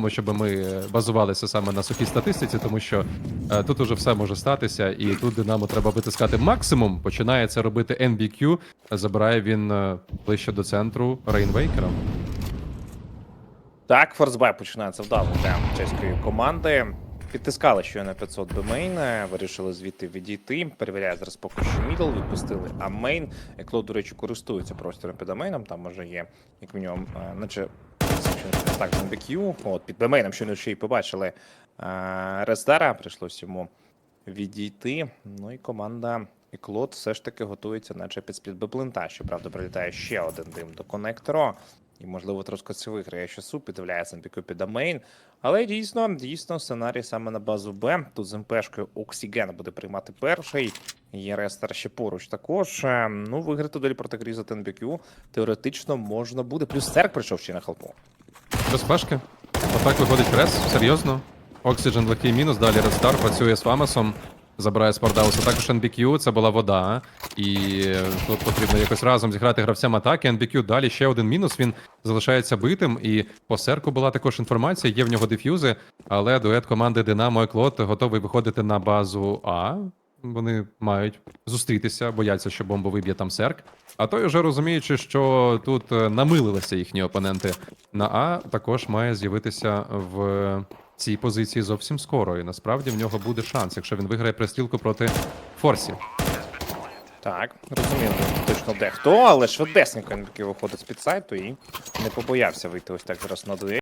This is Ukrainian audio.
Тому щоб ми е, базувалися саме на сухій статистиці, тому що е, тут уже все може статися, і тут Динамо треба витискати максимум. Починає це робити NBQ. Забирає він е, ближче до центру Рейнвейкера. Так, форсбай починається вдало для чеської команди. Підтискали щойно 500 до мейна, вирішили звідти відійти. Перевіряє зараз поки що мідл, відпустили амейн. Екло, до речі, користується простором під амейном. Там може є, як мінімум, е, так, з BQ. От під амейном щойно ще й побачили е, Рездара. Прийшлось йому відійти. Ну і команда Еклот все ж таки готується, наче під спліт Беплента. Щоправда, прилітає ще один дим до конектора. І, можливо, трошки виграє часу, піддивляється на піку під амейн. Але дійсно, дійсно, сценарій саме на базу Б. Тут з МПшкою Оксіген буде приймати перший. Є Рестер ще поруч також. Е, Ну, виграти долі проти Кріза TNBQ теоретично можна буде. Плюс Церк прийшов ще на халпу. Без флешки. Отак виходить крес, серйозно. Oxygen легкий мінус, далі Red працює з Фамасом. Забирає Спардауса. Також NBQ, це була вода. І тут потрібно якось разом зіграти гравцям атаки. NBQ далі ще один мінус. Він залишається битим. І по серку була також інформація. Є в нього деф'юзи, але дует команди Динамо і Клод готовий виходити на базу А. Вони мають зустрітися, бояться, що бомбу виб'є там серк. А той вже розуміючи, що тут е, намилилися їхні опоненти на А, також має з'явитися в цій позиції зовсім скоро. І насправді в нього буде шанс, якщо він виграє пристрілку проти Форсі. Так, розуміло, точно дехто, але швидесенько NBQ виходить з під сайту і не побоявся вийти ось так зараз на дуель.